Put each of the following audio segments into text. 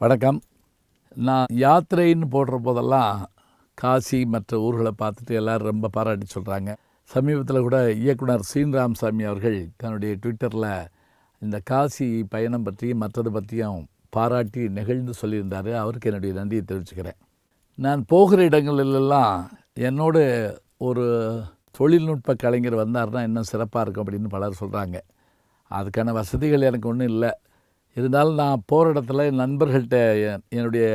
வணக்கம். நான் யாத்திரைன்னு போடுற போதெல்லாம் காசி மற்ற ஊர்களை பார்த்துட்டு எல்லாரும் ரொம்ப பாராட்டி சொல்கிறாங்க சமீபத்தில் கூட இயக்குனர் சீன்ராம் ராமசாமி அவர்கள் தன்னுடைய ட்விட்டரில் இந்த காசி பயணம் பற்றியும் மற்றது பற்றியும் பாராட்டி நெகிழ்ந்து சொல்லியிருந்தார். அவருக்கு என்னுடைய நன்றியை தெரிவிச்சுக்கிறேன். நான் போகிற இடங்களிலெல்லாம் என்னோட ஒரு தொழில்நுட்ப கலைஞர் வந்தார்னா இன்னும் சிறப்பாக இருக்கும் அப்படின்னு பலர் சொல்கிறாங்க அதுக்கான வசதிகள் எனக்கு ஒன்றும் இல்லை. இருந்தாலும் நான் போகிற இடத்துல என் நண்பர்கள்ட்ட என்னுடைய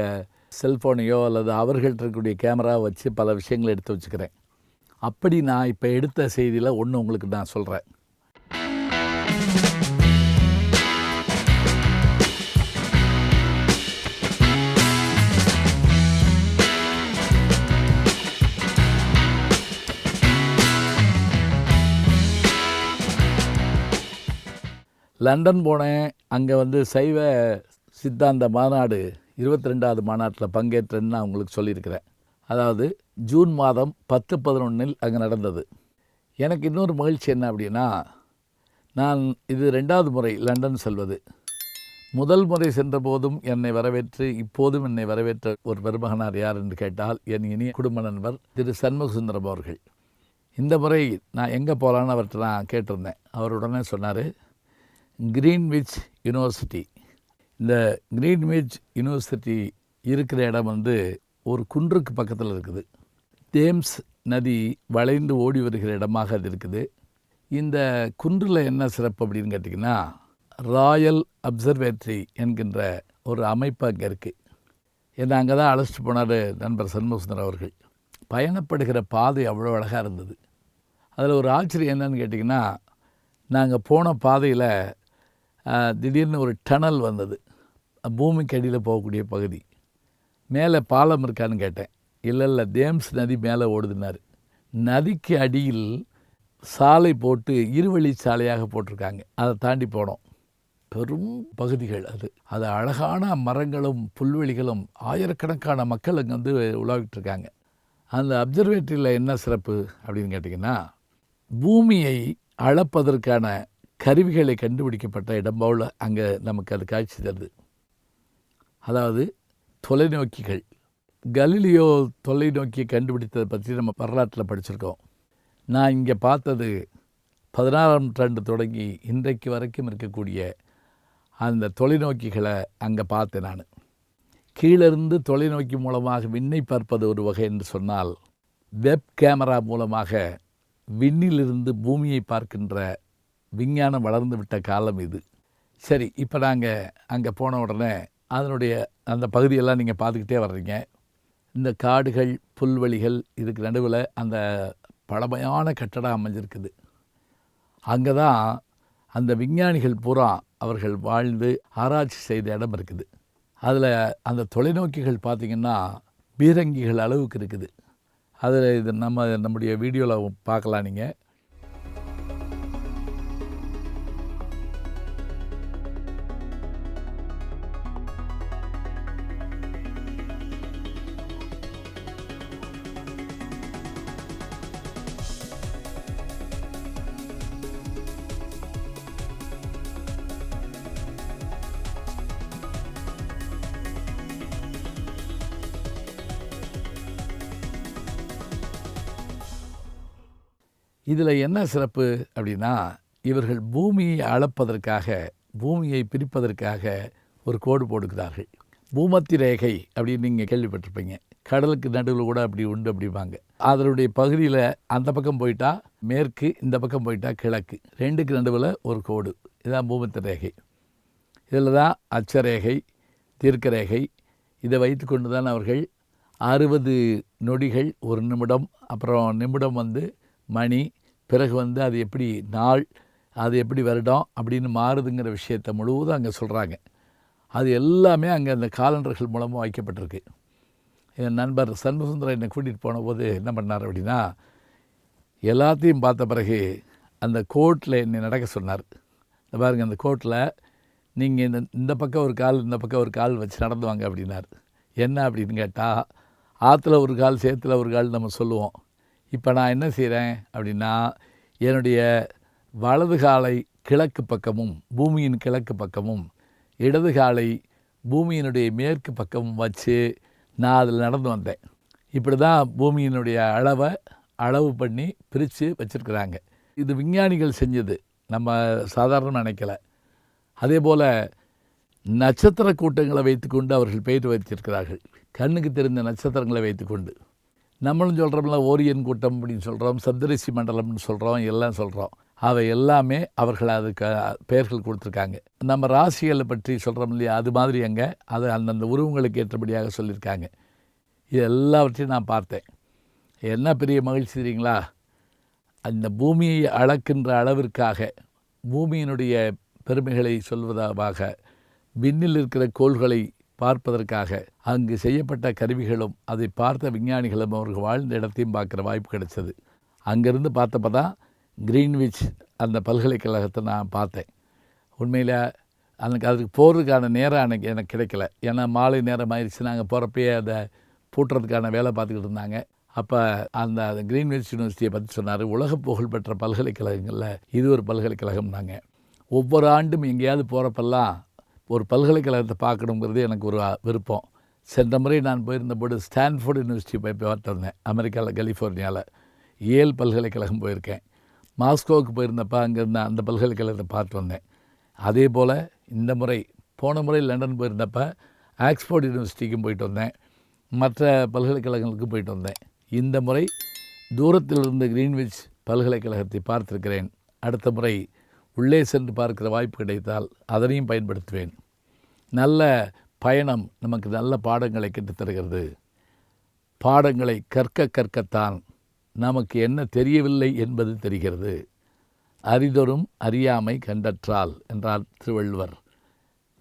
செல்ஃபோனையோ அல்லது அவர்கள்ட்ட இருக்கக்கூடிய கேமராவை வச்சு பல விஷயங்களை எடுத்து வச்சுக்கிறேன். அப்படி நான் இப்போ எடுத்த செய்தியில் ஒன்று உங்களுக்கு நான் சொல்கிறேன் லண்டன் போனேன். அங்கே வந்து சைவ சித்தாந்த மாநாடு இருபத்தி ரெண்டாவது மாநாட்டில் பங்கேற்றேன்னு நான் உங்களுக்கு சொல்லியிருக்கிறேன். அதாவது ஜூன் மாதம் பத்து பதினொன்றில் அங்கே நடந்தது. எனக்கு இன்னொரு மகிழ்ச்சி என்ன அப்படின்னா நான் இது ரெண்டாவது முறை லண்டன் செல்வது. முதல் முறை சென்ற போதும் என்னை வரவேற்று இப்போதும் என்னை வரவேற்ற ஒரு பெருமகனார் யார் என்று கேட்டால் என் இனிய குடும்ப நண்பர் திரு சண்முகசுந்தரம் அவர்கள். இந்த முறை நான் எங்கே போகலான்னு அவர்கிட்ட நான் கேட்டிருந்தேன். அவர் உடனே சொன்னார் கிரீன்விச் யுனிவர்சிட்டி இந்த கிரீன்விச் யுனிவர்சிட்டி இருக்கிற இடம் வந்து ஒரு குன்றுக்கு பக்கத்தில் இருக்குது. தேம்ஸ் நதி வளைந்து ஓடி வருகிற இடமாக அது இருக்குது. இந்த குன்றில் என்ன சிறப்பு அப்படின்னு கேட்டிங்கன்னா ராயல் அப்சர்வேட்டரி என்கின்ற ஒரு அமைப்பு அங்கே இருக்குது என்னை அங்கே தான் அழைச்சிட்டு போனார் நண்பர் சண்முகசுந்தர் அவர்கள். பயணப்படுகிற பாதை அவ்வளோ அழகாக இருந்தது. அதில் ஒரு ஆச்சரியம் என்னன்னு கேட்டிங்கன்னா நாங்கள் போன பாதையில் திடீர்னு ஒரு டனல் வந்தது. பூமிக்கு அடியில் போகக்கூடிய பகுதி. மேலே பாலம் இருக்கான்னு கேட்டேன். இல்லை இல்லை தேம்ஸ் நதி மேலே ஓடுதுனார் நதிக்கு அடியில் சாலை போட்டு இருவழி சாலையாக போட்டிருக்காங்க. அதை தாண்டி போனோம். பெரும் பகுதிகள் அது. அது அழகான மரங்களும் புல்வெளிகளும் ஆயிரக்கணக்கான மக்கள் அங்கே வந்து உலாவிட்டு இருக்காங்க அந்த அப்சர்வேட்டரியில் என்ன சிறப்பு அப்படின்னு கேட்டிங்கன்னா பூமியை அளப்பதற்கான கருவிகளை கண்டுபிடிக்கப்பட்ட இடம் போல் அங்கே நமக்கு அது காட்சி தருது. அதாவது தொலைநோக்கிகள். கலிலியோ தொலைநோக்கியை கண்டுபிடித்ததை பற்றி நம்ம வரலாற்றில் படிச்சிருக்கோம். நான் இங்கே பார்த்தது பதினாறாம் நூற்றாண்டு தொடங்கி இன்றைக்கு வரைக்கும் இருக்கக்கூடிய அந்த தொலைநோக்கிகளை அங்கே பார்த்தேன் நான். கீழிருந்து தொலைநோக்கி மூலமாக விண்ணை பார்ப்பது ஒரு வகை என்று சொன்னால் வெப் கேமரா மூலமாக விண்ணிலிருந்து பூமியை பார்க்கின்ற விஞ்ஞானம் வளர்ந்து விட்ட காலம் இது. சரி இப்போ நாங்கள் அங்கே போன உடனே அதனுடைய அந்த பகுதியெல்லாம் நீங்கள் பார்த்துக்கிட்டே வர்றீங்க. இந்த காடுகள் புல்வெளிகள் இதுக்கு நடுவில் அந்த பழமையான கட்டடம் அமைஞ்சிருக்குது. அங்கே தான் அந்த விஞ்ஞானிகள் பூரா அவர்கள் வாழ்ந்து ஆராய்ச்சி செய்த இடம் இருக்குது. அதில் அந்த தொலைநோக்கிகள் பார்த்திங்கன்னா பீரங்கிகள் அளவுக்கு இருக்குது. அதில் இது நம்ம நம்முடைய வீடியோவில் பார்க்கலாம் நீங்கள் இதில் என்ன சிறப்பு அப்படின்னா இவர்கள் பூமியை அளப்பதற்காக பூமியை பிரிப்பதற்காக ஒரு கோடு போடுகிறார்கள். பூமத்தி ரேகை அப்படின்னு நீங்கள் கேள்விப்பட்டிருப்பீங்க. கடலுக்கு நடுவில் கூட அப்படி உண்டு அப்படிம்பாங்க. அதனுடைய பகுதியில் அந்த பக்கம் போயிட்டா மேற்கு இந்த பக்கம் போயிட்டா கிழக்கு. ரெண்டுக்கு நடுவில் ஒரு கோடு. இதுதான் பூமத்தி ரேகை இதில் தான் அச்சரேகை தீர்க்கரேகை. இதை வைத்துக்கொண்டு தான் அவர்கள் அறுபது நொடிகள் ஒரு நிமிடம் அப்புறம் நிமிடம் வந்து மணி பிறகு வந்து அது எப்படி நாள் அது எப்படி வருடம் அப்படின்னு மாறுதுங்கிற விஷயத்தை முழுவதும் அங்கே சொல்கிறாங்க அது எல்லாமே அங்கே அந்த காலண்டர்கள் மூலமாக வைக்கப்பட்டிருக்கு. என் நண்பர் சண்முகசுந்தரம் என்னை கூட்டிகிட்டு போன போது என்ன பண்ணார் அப்படின்னா எல்லாத்தையும் பார்த்த பிறகு அந்த கோர்ட்டில் என்னை நடக்க சொன்னார். இந்த பாருங்கள் அந்த கோர்ட்டில் நீங்கள் இந்த இந்த பக்கம் ஒரு கால் இந்த பக்கம் ஒரு கால் வச்சு நடந்து வாங்க அப்படின்னார். என்ன அப்படின்னு கேட்டால் ஆற்றுல ஒரு கால் சேத்துல ஒரு கால் நம்ம சொல்லுவோம். இப்போ நான் என்ன செய்கிறேன் அப்படின்னா என்னுடைய வலது காலை கிழக்கு பக்கமும் பூமியின் கிழக்கு பக்கமும் இடது காலை பூமியினுடைய மேற்கு பக்கமும் வச்சு நான் அதில் நடந்து வந்தேன். இப்படி தான் பூமியினுடைய அளவை அளவு பண்ணி பிரித்து வச்சுருக்குறாங்க. இது விஞ்ஞானிகள் செஞ்சது. நம்ம சாதாரண நினைக்கல. அதே போல் நட்சத்திர கூட்டங்களை வைத்துக்கொண்டு அவர்கள் பெயர் வைத்திருக்கிறார்கள். கண்ணுக்கு தெரிந்த நட்சத்திரங்களை வைத்துக்கொண்டு. நம்மளும் சொல்கிறோம்ல ஓரியன் கூட்டம் அப்படின்னு சொல்கிறோம் சப்தரிசி மண்டலம்னு சொல்கிறோம் எல்லாம் சொல்கிறோம் அவை எல்லாமே அவர்கள் அதுக்கு பெயர்கள் கொடுத்துருக்காங்க. நம்ம ராசிகளை பற்றி சொல்கிறோம் இல்லையா அது மாதிரி அங்கே அது அந்தந்த உருவங்களுக்கு ஏற்றபடியாக சொல்லியிருக்காங்க. இது எல்லாவற்றையும் நான் பார்த்தேன். என்ன பெரிய மகிழ்ச்சி தெரியுங்களா? அந்த பூமியை அளக்கின்ற அளவிற்காக பூமியினுடைய பெருமைகளை சொல்வதாக விண்ணில் இருக்கிற கோள்களை பார்ப்பதற்காக. அங்கு செய்யப்பட்ட கருவிகளும் அதை பார்த்த விஞ்ஞானிகளும் அவர்கள் வாழ்ந்த இடத்தையும் பார்க்குற வாய்ப்பு கிடைச்சது. அங்கேருந்து பார்த்தப்போ தான் கிரீன்விச் அந்த பல்கலைக்கழகத்தை நான் பார்த்தேன். உண்மையில் எனக்கு அதுக்கு போகிறதுக்கான நேரம் எனக்கு எனக்கு கிடைக்கல. ஏன்னா மாலை நேரம் ஆயிடுச்சு. நாங்கள் போகிறப்பயே அதை பூட்டுறதுக்கான வேலை பார்த்துக்கிட்டு இருந்தாங்க. அப்போ அந்த அந்த கிரீன்விச் யூனிவர்சிட்டியை பற்றி சொன்னார். உலக புகழ்பெற்ற பல்கலைக்கழகங்களில் இது ஒரு பல்கலைக்கழகம்னாங்க. ஒவ்வொரு ஆண்டும் எங்கேயாவது போகிறப்பெல்லாம் ஒரு பல்கலைக்கழகத்தை பார்க்கணுங்கிறது எனக்கு ஒரு விருப்பம். சென்ற முறை நான் போயிருந்தபோது ஸ்டான்ஃபோர்டு யூனிவர்சிட்டி போய் பார்த்து வந்தேன் அமெரிக்காவில் கலிஃபோர்னியாவில் ஏல் பல்கலைக்கழகம் போயிருக்கேன். மாஸ்கோவுக்கு போயிருந்தப்ப அங்கேருந்து அந்த பல்கலைக்கழகத்தை பார்த்து வந்தேன் அதே போல் இந்த முறை போன முறை லண்டன் போயிருந்தப்போ ஆக்ஸ்போர்ட் யூனிவர்சிட்டிக்கும் போயிட்டு வந்தேன். மற்ற பல்கலைக்கழகங்களுக்கும் போயிட்டு வந்தேன். இந்த முறை தூரத்தில் இருந்த கிரீன்விச் பல்கலைக்கழகத்தை பார்த்திருக்கிறேன். அடுத்த முறை உள்ளே சென்று பார்க்கிற வாய்ப்பு கிடைத்தால் அதனையும் பயன்படுத்துவேன். நல்ல பயணம் நமக்கு நல்ல பாடங்களை கற்றுத் தருகிறது. பாடங்களை கற்க கற்கத்தான் நமக்கு என்ன தெரியவில்லை என்பது தெரிகிறது. அறிதொரும் அறியாமை கண்டற்றால் என்றார் திருவள்ளுவர்.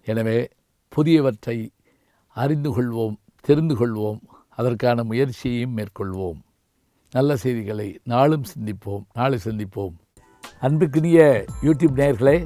எனவே புதியவற்றை அறிந்து கொள்வோம் தெரிந்து கொள்வோம் அதற்கான முயற்சியையும் மேற்கொள்வோம். நல்ல செய்திகளை நாளும் சிந்திப்போம் நாளை சந்திப்போம். அன்புக்குரிய யூடியூப் நேயர்களே